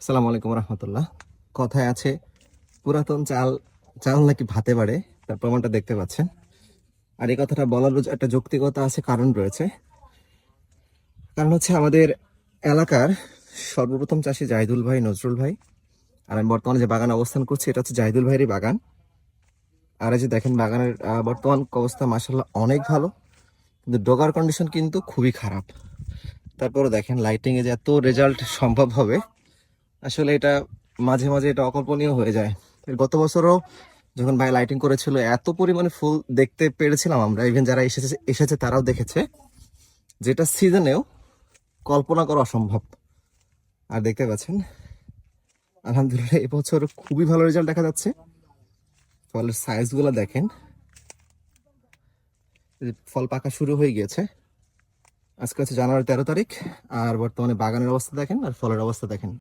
আসসালামু আলাইকুম রহমতুল্লাহ। কথায় আছে, পুরাতন চাল চাল নাকি ভাতে বাড়ে, তার প্রমাণটা দেখতে পাচ্ছেন। আর এই কথাটা বলার একটা যৌক্তিকতা আছে, কারণ রয়েছে। কারণ হচ্ছে আমাদের এলাকার সর্বপ্রথম চাষি জাহিদুল ভাই, নজরুল ভাই। আর আমি বর্তমানে যে বাগান অবস্থান করছি, এটা হচ্ছে জাহিদুল ভাইয়েরই বাগান। আর এই যে দেখেন, বাগানের বর্তমান অবস্থা মাসাল্লাহ অনেক ভালো, কিন্তু ডোগার কন্ডিশন কিন্তু খুবই খারাপ। তারপরে দেখেন লাইটিংয়ে যে এত রেজাল্ট সম্ভব হবে আসলে এটা মাঝে মাঝে এটা অকল্পনীয় হয়ে যায়। গত বছরও যখন ভাই লাইটিং করেছিল, এত পরিমাণে ফুল দেখতে পেরেছিলাম আমরা। ইভেন যারা এসেছে এসেছে তারাও দেখেছে। যেটা সিজনেও কল্পনা করা অসম্ভব। আর দেখতে পাচ্ছেন, আলহামদুলিল্লাহ এবছর খুবই ভালো রেজাল্ট দেখা যাচ্ছে। ফলের সাইজগুলো দেখেন। ফল পাকা শুরু হয়ে গিয়েছে। আজকে হচ্ছে জানুয়ারি তেরো তারিখ, আর বর্তমানে বাগানের অবস্থা দেখেন, আর ফলের অবস্থা দেখেন।